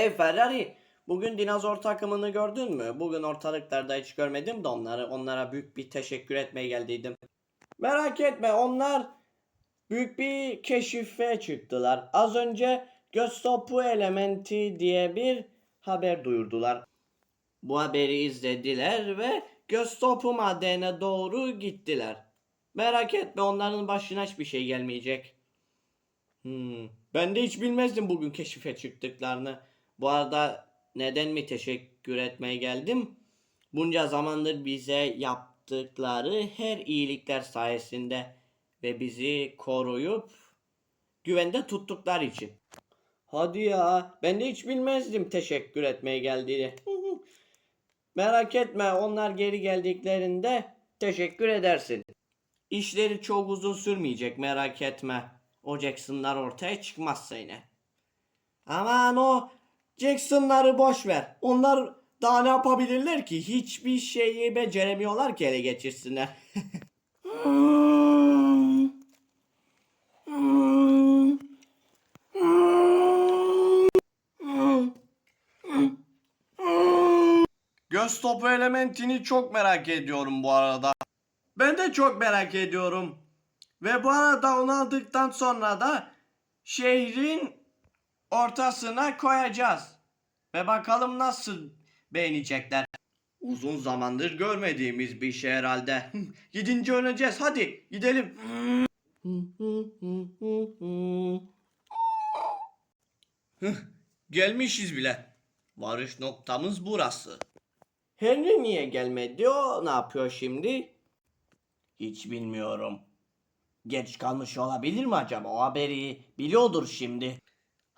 Hey Ferrari, bugün dinozor takımını gördün mü? Bugün ortalıklarda hiç görmedim de onları. Onlara büyük bir teşekkür etmeye geldiydim. Merak etme, onlar büyük bir keşife çıktılar. Az önce göz topu elementi diye bir haber duyurdular. Bu haberi izlediler ve göz topu madenine doğru gittiler. Merak etme, onların başına hiçbir şey gelmeyecek. Hmm. Ben de hiç bilmezdim bugün keşife çıktıklarını. Bu arada neden mi teşekkür etmeye geldim? Bunca zamandır bize yaptıkları her iyilikler sayesinde ve bizi koruyup güvende tuttukları için. Hadi ya, ben de hiç bilmezdim teşekkür etmeye geldiğini. Merak etme, onlar geri geldiklerinde teşekkür edersin. İşleri çok uzun sürmeyecek merak etme. O Jackson'lar ortaya çıkmazsa yine. Aman o Jackson'ları boş ver. Onlar daha ne yapabilirler ki? Hiçbir şeyi beceremiyorlar ki ele geçirsinler. Göz topu elementini çok merak ediyorum bu arada. Ben de çok merak ediyorum. Ve bu arada onu aldıktan sonra da şehrin ortasına koyacağız. Ve bakalım nasıl beğenecekler. Uzun zamandır görmediğimiz bir şey herhalde. Gidince öleceğiz. Hadi gidelim. Gelmişiz bile. Varış noktamız burası. Henry niye gelmedi? O ne yapıyor şimdi? Hiç bilmiyorum. Geç kalmış olabilir mi acaba? O haberi biliyordur şimdi.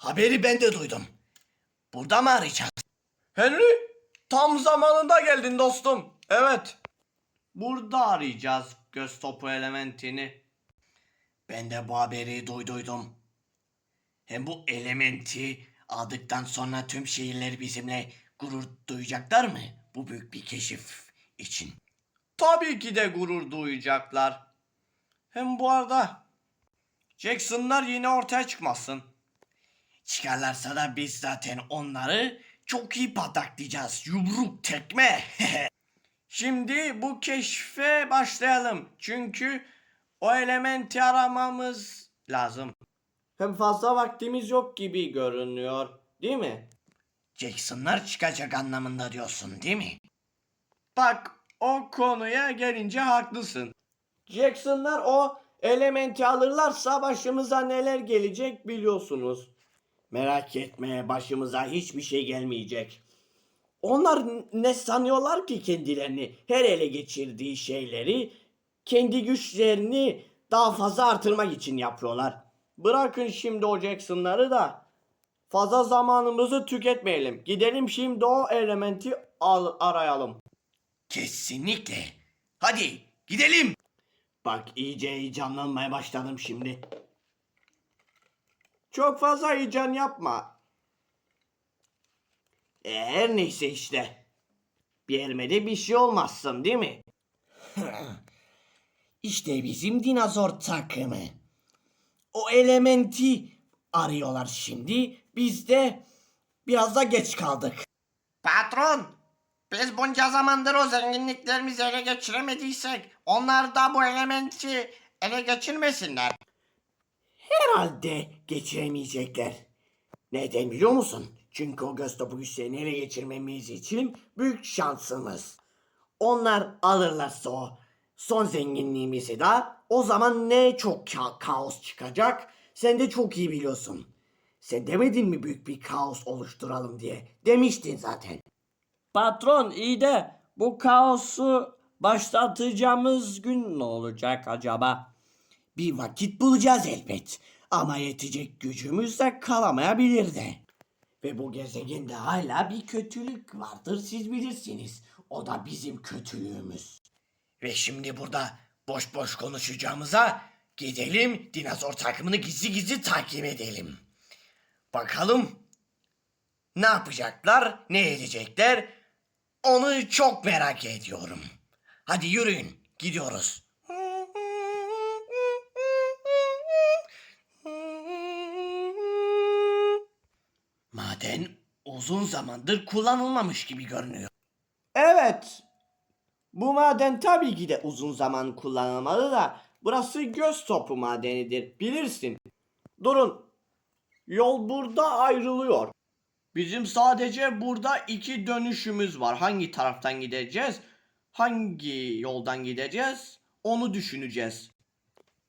Haberi ben de duydum. Burada mı arayacağız? Henry tam zamanında geldin dostum. Evet. Burada arayacağız göz topu elementini. Ben de bu haberi duyduydum. Hem bu elementi aldıktan sonra tüm şehirler bizimle gurur duyacaklar mı? Bu büyük bir keşif için. Tabii ki de gurur duyacaklar. Hem bu arada Jackson'lar yine ortaya çıkmasın. Çıkarlarsa da biz zaten onları çok iyi pataklayacağız. Yumruk tekme. Şimdi bu keşfe başlayalım. Çünkü o elementi aramamız lazım. Hem fazla vaktimiz yok gibi görünüyor. Değil mi? Jackson'lar çıkacak anlamında diyorsun değil mi? Bak o konuya gelince haklısın. Jackson'lar o elementi alırlarsa başımıza neler gelecek biliyorsunuz. Merak etme başımıza hiçbir şey gelmeyecek. Onlar ne sanıyorlar ki kendilerini her ele geçirdiği şeyleri kendi güçlerini daha fazla artırmak için yapıyorlar. Bırakın şimdi o Jackson'ları da fazla zamanımızı tüketmeyelim. Gidelim şimdi o elementi al arayalım. Kesinlikle. Hadi gidelim. Bak iyice heyecanlanmaya başladım şimdi. Çok fazla heyecan yapma. E, her neyse işte. Bir elime de bir şey olmazsın değil mi? İşte bizim dinozor takımı. O elementi arıyorlar şimdi. Biz de biraz da geç kaldık. Patron, biz bunca zamandır o zenginliklerimizi ele geçiremediysek onlar da bu elementi ele geçirmesinler. Herhalde geçiremeyecekler. Neden biliyor musun? Çünkü göz topu güçlerini ele geçirmemiz için büyük şansımız. Onlar alırlarsa o son zenginliğimizi de o zaman ne çok ka- kaos çıkacak sen de çok iyi biliyorsun. Sen demedin mi büyük bir kaos oluşturalım diye? Demiştin zaten. Patron iyi de bu kaosu başlatacağımız gün ne olacak acaba? Bir vakit bulacağız elbet. Ama yetecek gücümüz de kalamayabilir de. Ve bu gezegende hala bir kötülük vardır siz bilirsiniz. O da bizim kötülüğümüz. Ve şimdi burada boş boş konuşacağımıza gidelim dinozor takımını gizli gizli takip edelim. Bakalım ne yapacaklar, ne edecekler onu çok merak ediyorum. Hadi yürüyün gidiyoruz. Maden uzun zamandır kullanılmamış gibi görünüyor. Evet. Bu maden tabii ki de uzun zaman kullanılmalı da burası göz topu madenidir bilirsin. Durun. Yol burada ayrılıyor. Bizim sadece burada iki dönüşümüz var. Hangi taraftan gideceğiz? Hangi yoldan gideceğiz? Onu düşüneceğiz.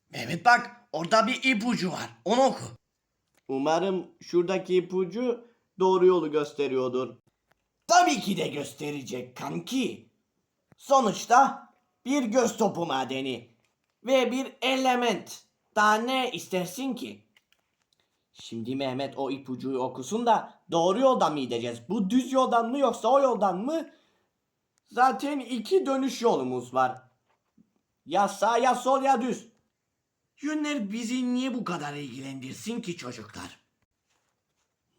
Mehmet bak orada bir ipucu var. Onu oku. Umarım şuradaki ipucu doğru yolu gösteriyordur. Tabii ki de gösterecek kanki. Sonuçta bir göz topu madeni ve bir element. Daha ne istersin ki? Şimdi Mehmet o ipucuyu okusun da doğru yoldan mı gideceğiz? Bu düz yoldan mı yoksa o yoldan mı? Zaten iki dönüş yolumuz var. Ya sağ ya sol ya düz. Yönler bizi niye bu kadar ilgilendirsin ki çocuklar?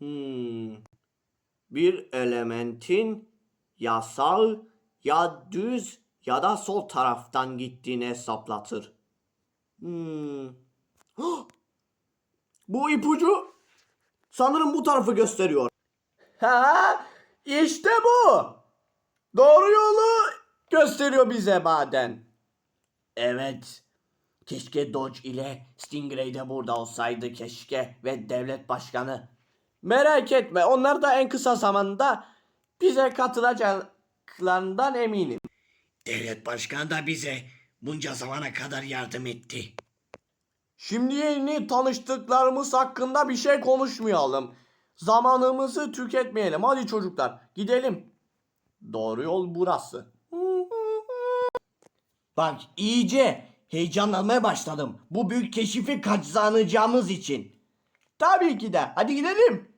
Hmm. Bir elementin ya sağ ya düz ya da sol taraftan gittiğini hesaplatır. Hmm. Bu ipucu sanırım bu tarafı gösteriyor. Ha, işte bu. Doğru yolu gösteriyor bize maden. Evet. Keşke Dodge ile Stingray de burada olsaydı keşke ve devlet başkanı. Merak etme onlar da en kısa zamanda bize katılacaklarından eminim. Devlet başkanı da bize bunca zamana kadar yardım etti. Şimdi yeni tanıştıklarımız hakkında bir şey konuşmayalım. Zamanımızı tüketmeyelim. Hadi çocuklar gidelim. Doğru yol burası. Bak iyice heyecanlanmaya başladım. Bu büyük keşifi kazanacağımız için. Tabii ki de. Hadi gidelim.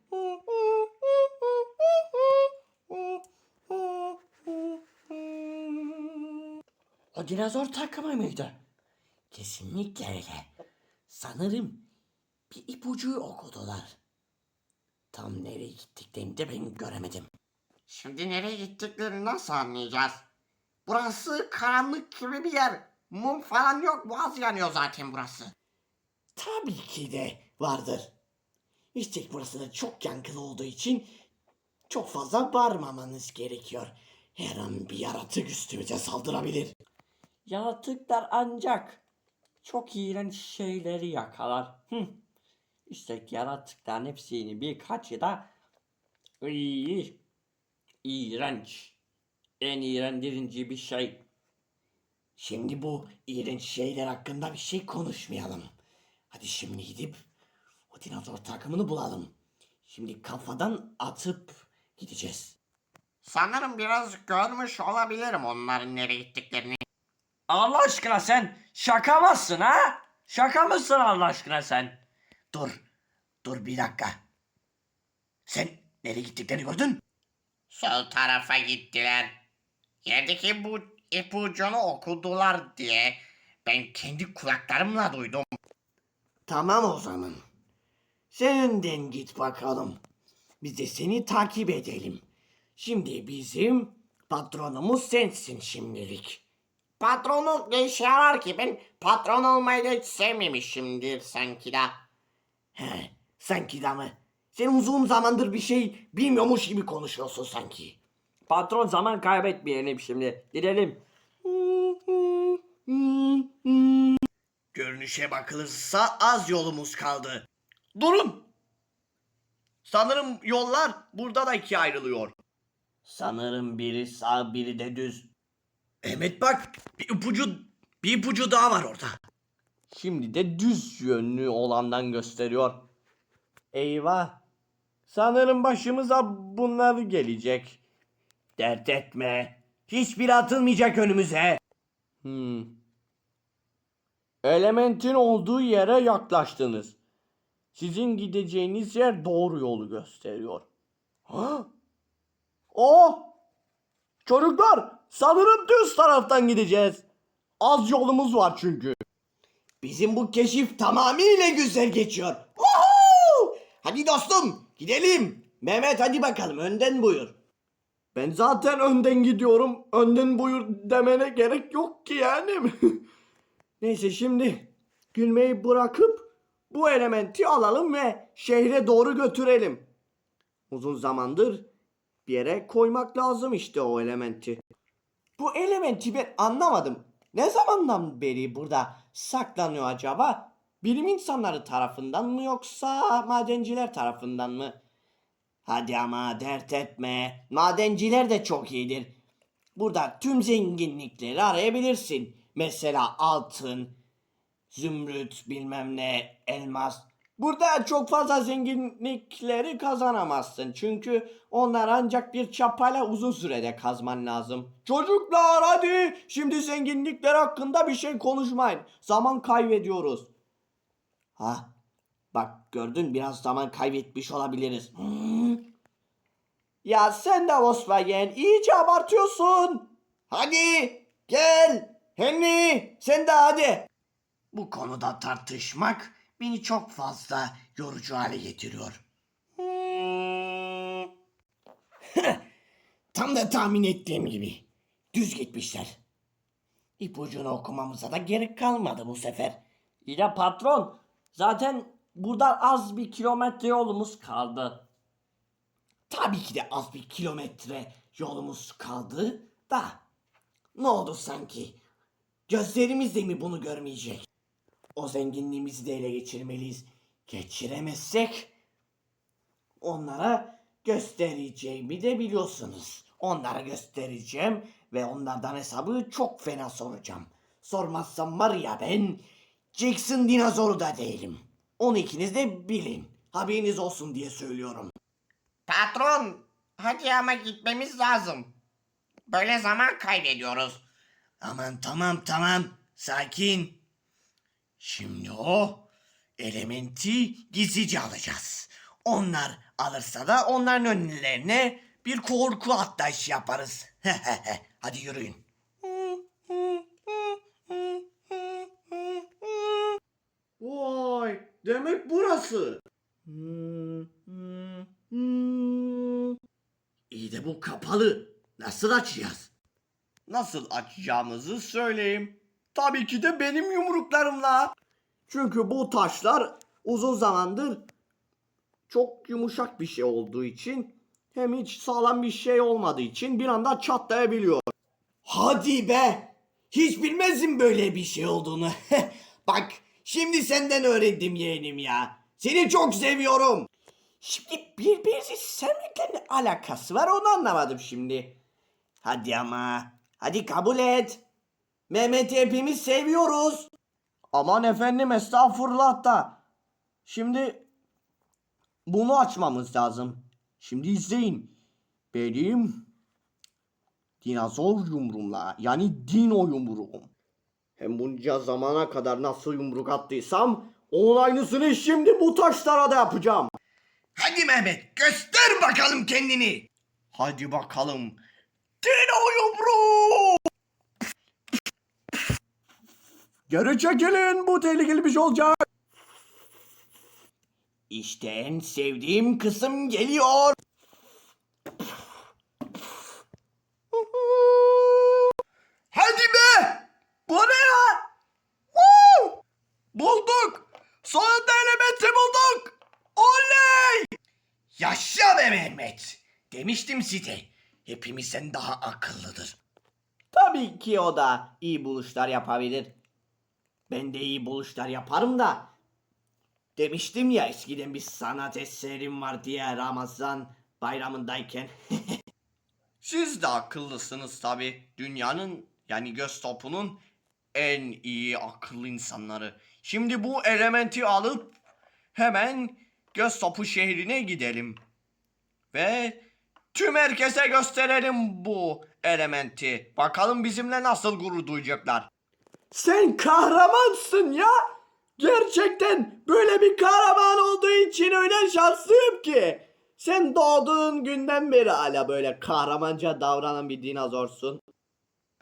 O dinozor takımı mıydı? Kesinlikle öyle. Sanırım bir ipucu okudular. Tam nereye gittiklerini de ben göremedim. Şimdi nereye gittiklerini nasıl anlayacağız? Burası karanlık gibi bir yer. Mum falan yok. Boğaz yanıyor zaten burası. Tabii ki de vardır. İşte burası da çok yankılı olduğu için çok fazla bağırmamanız gerekiyor. Her an bir yaratık üstümüze saldırabilir. Yaratıklar ancak çok iğrenç şeyleri yakalar. Hı. İşte yaratıkların hepsini birkaçı da iyi, iğrenç, en iğrendirici bir şey. Şimdi bu iğrenç şeyler hakkında bir şey konuşmayalım. Hadi şimdi gidip o dinozor takımını bulalım. Şimdi kafadan atıp gideceğiz. Sanırım biraz görmüş olabilirim onların nereye gittiklerini. Allah aşkına sen şaka mısın ha? Şaka mısın Allah aşkına sen? Dur, dur bir dakika. Sen nereye gittiklerini gördün? Sol tarafa gittiler. Yerdeki bu ipucunu okudular diye ben kendi kulaklarımla duydum. Tamam o zaman. Sen önden git bakalım. Biz de seni takip edelim. Şimdi bizim patronumuz sensin şimdilik. Patronluk işe yarar ki? Ben patron olmayı da hiç sevmemişimdir sanki de. He, sanki de mı? Sen uzun zamandır bir şey bilmiyormuş gibi konuşuyorsun sanki. Patron zaman kaybetmeyelim şimdi. Gidelim. Görünüşe bakılırsa az yolumuz kaldı. Durun! Sanırım yollar burada da ikiye ayrılıyor. Sanırım biri sağ biri de düz. Mehmet bak bir ipucu, bir ipucu daha var orada. Şimdi de düz yönlü olandan gösteriyor. Eyvah. Sanırım başımıza bunlar gelecek. Dert etme. Hiçbir atılmayacak önümüze. Hmm. Elementin olduğu yere yaklaştınız. Sizin gideceğiniz yer doğru yolu gösteriyor. Ha? Oh! Çocuklar, sanırım düz taraftan gideceğiz. Az yolumuz var çünkü. Bizim bu keşif tamamıyla güzel geçiyor. Woohoo! Hadi dostum gidelim. Mehmet hadi bakalım önden buyur. Ben zaten önden gidiyorum. Önden buyur demene gerek yok ki yani. Neyse şimdi gülmeyi bırakıp bu elementi alalım ve şehre doğru götürelim. Uzun zamandır bir yere koymak lazım işte o elementi. Bu elementi ben anlamadım. Ne zamandan beri burada saklanıyor acaba? Bilim insanları tarafından mı yoksa madenciler tarafından mı? Hadi ama dert etme. Madenciler de çok iyidir. Burada tüm zenginlikleri arayabilirsin. Mesela altın, zümrüt, bilmem ne, elmas. Burada çok fazla zenginlikleri kazanamazsın. Çünkü onlar ancak bir çapayla uzun sürede kazman lazım. Çocuklar hadi şimdi zenginlikler hakkında bir şey konuşmayın. Zaman kaybediyoruz. Ha bak gördün biraz zaman kaybetmiş olabiliriz. Ya sen de Volkswagen iyice abartıyorsun. Hadi gel. Henry sen de hadi. Bu konuda tartışmak beni çok fazla yorucu hale getiriyor. Tam da tahmin ettiğim gibi. Düz gitmişler. İpucunu okumamıza da gerek kalmadı bu sefer. İyi de patron zaten buradan az bir kilometre yolumuz kaldı. Tabii ki de az bir kilometre yolumuz kaldı da. Ne oldu sanki? Gözlerimiz de mi bunu görmeyecek? O zenginliğimizi de ele geçirmeliyiz. Geçiremezsek onlara göstereceğimi de biliyorsunuz. Onlara göstereceğim ve onlardan hesabı çok fena soracağım. Sormazsam var ya ben Jackson dinozoru da değilim. Onu ikiniz de bilin. Haberiniz olsun diye söylüyorum. Patron, hadi ama gitmemiz lazım. Böyle zaman kaybediyoruz. Aman tamam tamam sakin. Şimdi o elementi gizlice alacağız. Onlar alırsa da onların önlerine bir korku atlayışı yaparız. Hadi yürüyün. Vay demek burası. İyi de bu kapalı. Nasıl açacağız? Nasıl açacağımızı söyleyeyim. Tabii ki de benim yumruklarımla. Çünkü bu taşlar uzun zamandır çok yumuşak bir şey olduğu için hem hiç sağlam bir şey olmadığı için bir anda çatlayabiliyor. Hadi be! Hiç bilmezdim böyle bir şey olduğunu. Bak şimdi senden öğrendim yeğenim ya. Seni çok seviyorum. Şimdi birbirinizi sevmekle ne alakası var onu anlamadım şimdi. Hadi ama. Hadi kabul et. Mehmet'i hepimiz seviyoruz. Aman efendim estağfurullah da. Şimdi bunu açmamız lazım. Şimdi izleyin. Benim dinozor yumruğumla yani dino yumruğum. Hem bunca zamana kadar nasıl yumruk attıysam onun aynısını şimdi bu taşlara da yapacağım. Hadi Mehmet göster bakalım kendini. Hadi bakalım. Dino yumruğu! Geri çekilin bu tehlikeli bir şey olacak. İşte en sevdiğim kısım geliyor. Hadi be! Bu ne ya? Woo! Bulduk! Sonunda elementi bulduk! Oley! Yaşa be Mehmet. Demiştim size. Hepimizden daha akıllıdır. Tabii ki o da iyi buluşlar yapabilir. Ben de iyi buluşlar yaparım da. Demiştim ya eskiden bir sanat eserim var diye Ramazan bayramındayken. Siz de akıllısınız tabi. Dünyanın yani göz topunun en iyi akıllı insanları. Şimdi bu elementi alıp hemen göz topu şehrine gidelim. Ve tüm herkese gösterelim bu elementi. Bakalım bizimle nasıl gurur duyacaklar. Sen kahramansın ya. Gerçekten böyle bir kahraman olduğu için öyle şanslıyım ki. Sen doğduğun günden beri hala böyle kahramanca davranan bir dinozorsun.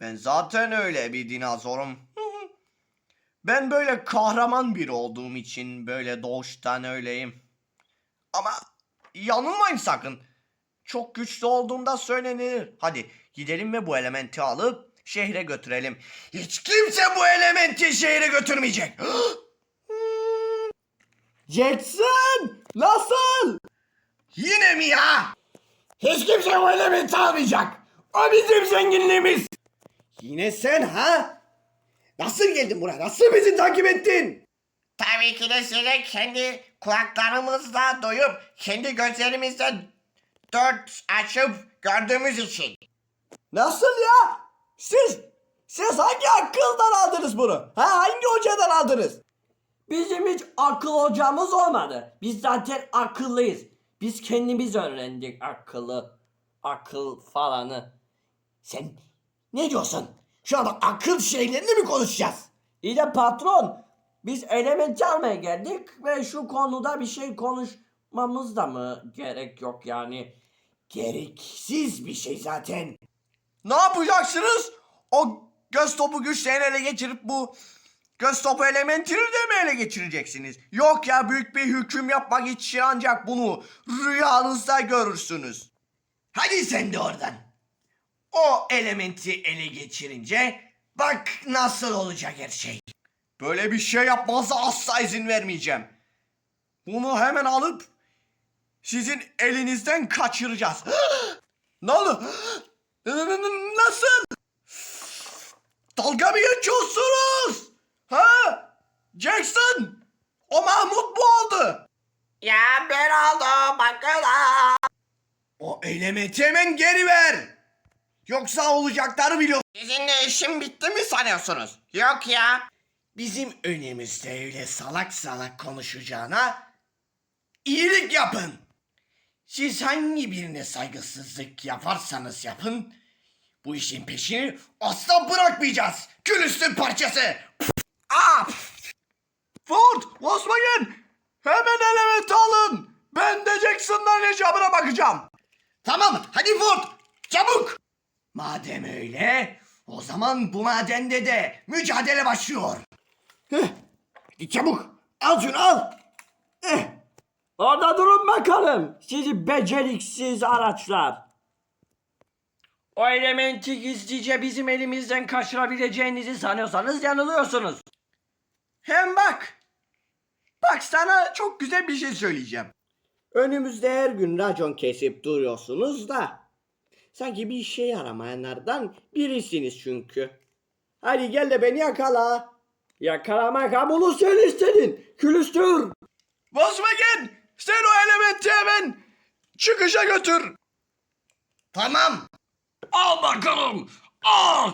Ben zaten öyle bir dinozorum. ben böyle kahraman biri olduğum için böyle doğuştan öyleyim. Ama yanılmayın sakın. Çok güçlü olduğumda söylenir. Hadi gidelim ve bu elementi alıp şehre götürelim. Hiç kimse bu elementi şehre götürmeyecek. Jackson! Nasıl? Yine mi ya? Hiç kimse o elementi almayacak. O bizim zenginliğimiz. Yine sen ha? Nasıl geldin buraya? Nasıl bizi takip ettin? Tabii ki de sizi kendi kulaklarımızla duyup kendi gözlerimizle dört açıp gördüğümüz için. Nasıl ya? Siz, siz hangi akıldan aldınız bunu? Ha hangi hocadan aldınız? Bizim hiç akıl hocamız olmadı. Biz zaten akıllıyız. Biz kendimiz öğrendik akıllı. Akıl falanı. Sen ne diyorsun? Şu anda akıl şeylerini mi konuşacağız? İyi de patron biz element almaya geldik ve şu konuda bir şey konuşmamız da mı gerek yok yani? Gereksiz bir şey zaten. Ne yapacaksınız? O göz topu güçlerini ele geçirip bu göz topu elementini de mi ele geçireceksiniz? Yok ya büyük bir hüküm yapmak için ancak bunu rüyanızda görürsünüz. Hadi sen de oradan. O elementi ele geçirince bak nasıl olacak her şey. Böyle bir şey yapmanıza asla izin vermeyeceğim. Bunu hemen alıp sizin elinizden kaçıracağız. ne oldu? Nasıl? Dalga mı geçiyorsunuz? Ha? Jackson! O Mahmut mu oldu? Ya ben oldum bakalım. O elementi hemen geri ver. Yoksa olacakları biliyorsun. Sizinle işim bitti mi sanıyorsunuz? Yok ya. Bizim önümüzde öyle salak salak konuşacağına iyilik yapın. Siz hangi birine saygısızlık yaparsanız yapın bu işin peşini asla bırakmayacağız. Külüstür parçası. Aa! Ford, Volkswagen hemen element alın. Ben de Jackson'dan icabına bakacağım. Tamam hadi Ford çabuk. Madem öyle o zaman bu madende de mücadele başlıyor. Hadi çabuk al şunu al. Eh, Orada durun bakalım sizi beceriksiz araçlar. O elementi gizlice bizim elimizden kaçırabileceğinizi sanıyorsanız yanılıyorsunuz. Hem bak. Bak sana çok güzel bir şey söyleyeceğim. Önümüzde her gün racon kesip duruyorsunuz da. Sanki bir işe yaramayanlardan birisiniz çünkü. Hadi gel de beni yakala. Yakalamak hamulu sen istedin. Külüstür. Volkswagen sen o elementi hemen çıkışa götür. Tamam. Al bakalım. Al.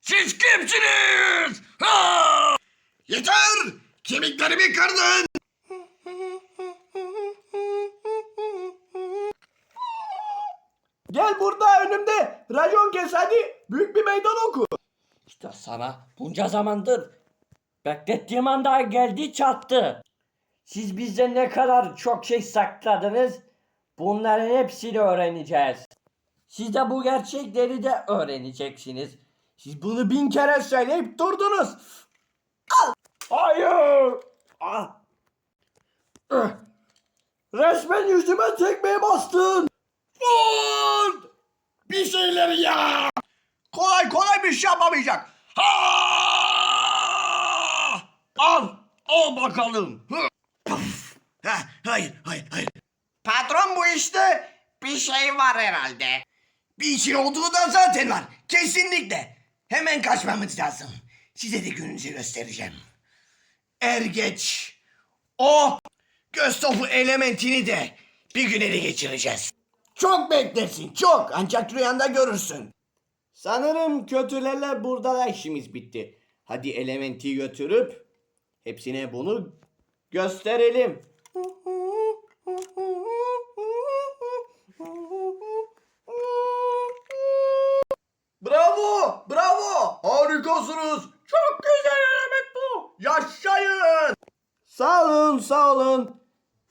Siz kimsiniz? Ha! Yeter. Kemiklerimi kırdın. Gel burada önümde racon kes hadi. Büyük bir meydan oku. İşte sana bunca zamandır beklettiğim anda geldi çattı. Siz bizden ne kadar çok şey sakladınız bunların hepsini öğreneceğiz. Siz de bu gerçekleri de öğreneceksiniz. Siz bunu bin kere söyleyip durdunuz. Hayır! Ah! Öh. Resmen yüzüme tekmeye bastın. Ford. Bir şeyler ya. Kolay kolay bir şey yapamayacak. Ha! Al. Al bakalım. Hı. Ha, hayır, hayır, hayır. Patron bu işte bir şey var herhalde. Bir şey olduğu da zaten var. Kesinlikle. Hemen kaçmamız lazım. Size de gününüzü göstereceğim. Er geç o göz topu elementini de bir gün ele geçireceğiz. Çok beklersin çok ancak rüyanda görürsün. Sanırım kötülerle burada da işimiz bitti. Hadi elementi götürüp hepsine bunu gösterelim. Harikasınız! Çok güzel element bu! Yaşayın! Sağ olun sağ olun.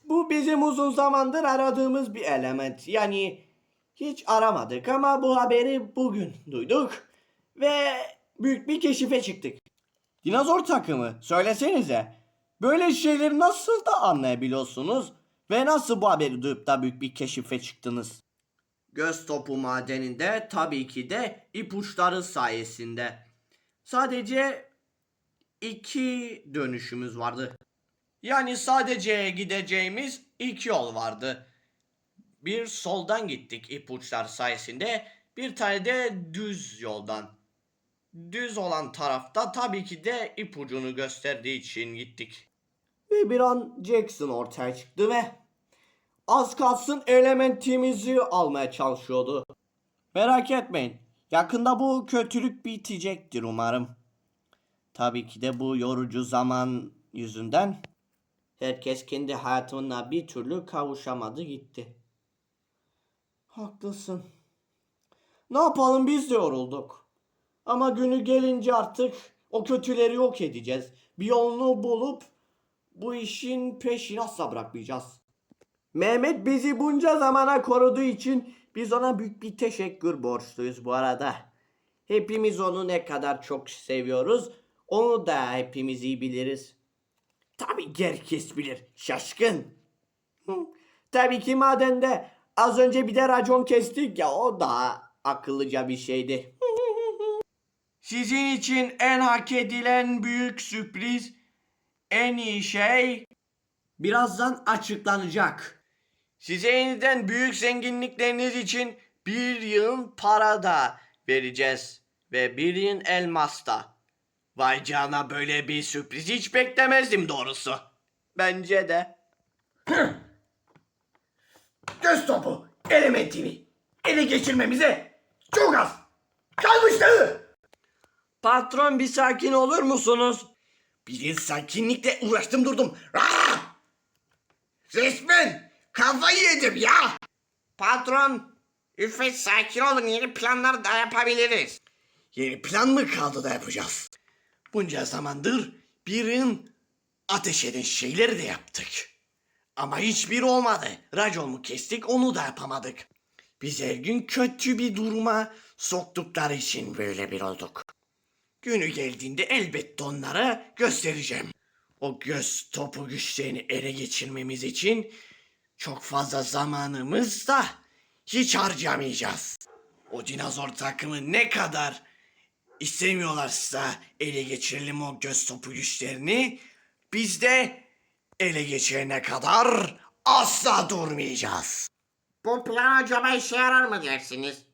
Bu bizim uzun zamandır aradığımız bir element. Yani hiç aramadık ama bu haberi bugün duyduk. Ve büyük bir keşife çıktık. Dinozor takımı söylesenize. Böyle şeyleri nasıl da anlayabiliyorsunuz? Ve nasıl bu haberi duyup da büyük bir keşife çıktınız? Göz topu madeninde tabii ki de ipuçları sayesinde. Sadece iki dönüşümüz vardı. Yani sadece gideceğimiz iki yol vardı. Bir soldan gittik ipuçlar sayesinde. Bir tane de düz yoldan. Düz olan tarafta tabii ki de ipucunu gösterdiği için gittik. Ve bir an Jackson ortaya çıktı ve az kalsın elementimizi almaya çalışıyordu. Merak etmeyin. Yakında bu kötülük bitecektir umarım. Tabii ki de bu yorucu zaman yüzünden herkes kendi hayatına bir türlü kavuşamadı gitti. Haklısın. Ne yapalım biz de yorulduk. Ama günü gelince artık o kötüleri yok edeceğiz. Bir yolunu bulup bu işin peşini asla bırakmayacağız. Mehmet bizi bunca zamana koruduğu için biz ona büyük bir teşekkür borçluyuz bu arada. Hepimiz onu ne kadar çok seviyoruz. Onu da hepimiz iyi biliriz. Tabii herkes bilir. Şaşkın. Tabii ki madende az önce bir de racon kestik ya o da akıllıca bir şeydi. Sizin için en hak edilen büyük sürpriz, en iyi şey birazdan açıklanacak. Size yeniden büyük zenginlikleriniz için bir yığın para da vereceğiz. Ve bir yığın elmas da. Vay cana böyle bir sürpriz hiç beklemezdim doğrusu. Bence de. Göz topu elementini ele geçirmemize çok az kalmıştı. Patron bir sakin olur musunuz? Bir sakinlikle uğraştım durdum. Resmen kafayı yedim ya. Patron, üffet sakin olun yeni planlar da yapabiliriz. Yeni plan mı kaldı da yapacağız? Bunca zamandır birin ateş eden şeyleri de yaptık. Ama hiçbir olmadı. Raconumu kestik onu da yapamadık. Biz her gün kötü bir duruma soktukları için böyle bir olduk. Günü geldiğinde elbette onlara göstereceğim. O göz topu güçlerini ele geçirmemiz için çok fazla zamanımız da hiç harcamayacağız. O dinozor takımı ne kadar istemiyorlarsa ele geçirelim o göz topu güçlerini. Biz de ele geçirene kadar asla durmayacağız. Bu plan acaba işe yarar mı dersiniz?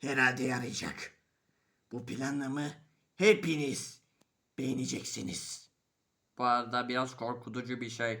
Herhalde yarayacak. Bu planımı hepiniz beğeneceksiniz. Bu arada biraz korkutucu bir şey.